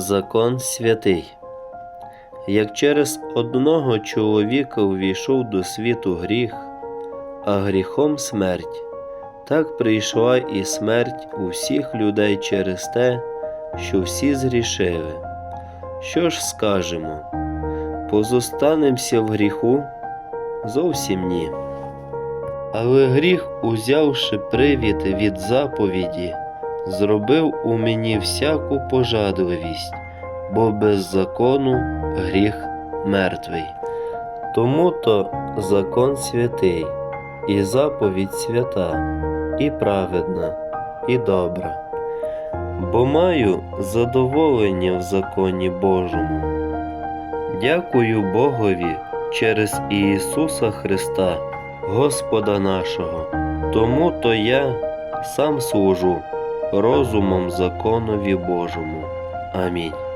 Закон святий. Як через одного чоловіка увійшов до світу гріх, а гріхом смерть, так прийшла і смерть у всіх людей через те, що всі згрішили. Що ж скажемо? Позостанемося в гріху? Зовсім ні. Але гріх, узявши привід від заповіді, зробив у мені всяку пожадливість, бо без закону гріх мертвий. Тому то закон святий, і заповідь свята, і праведна, і добра. Бо маю задоволення в законі Божому. Дякую Богові через Ісуса Христа, Господа нашого. Тому то я сам служу розумом законові Божому. Амінь.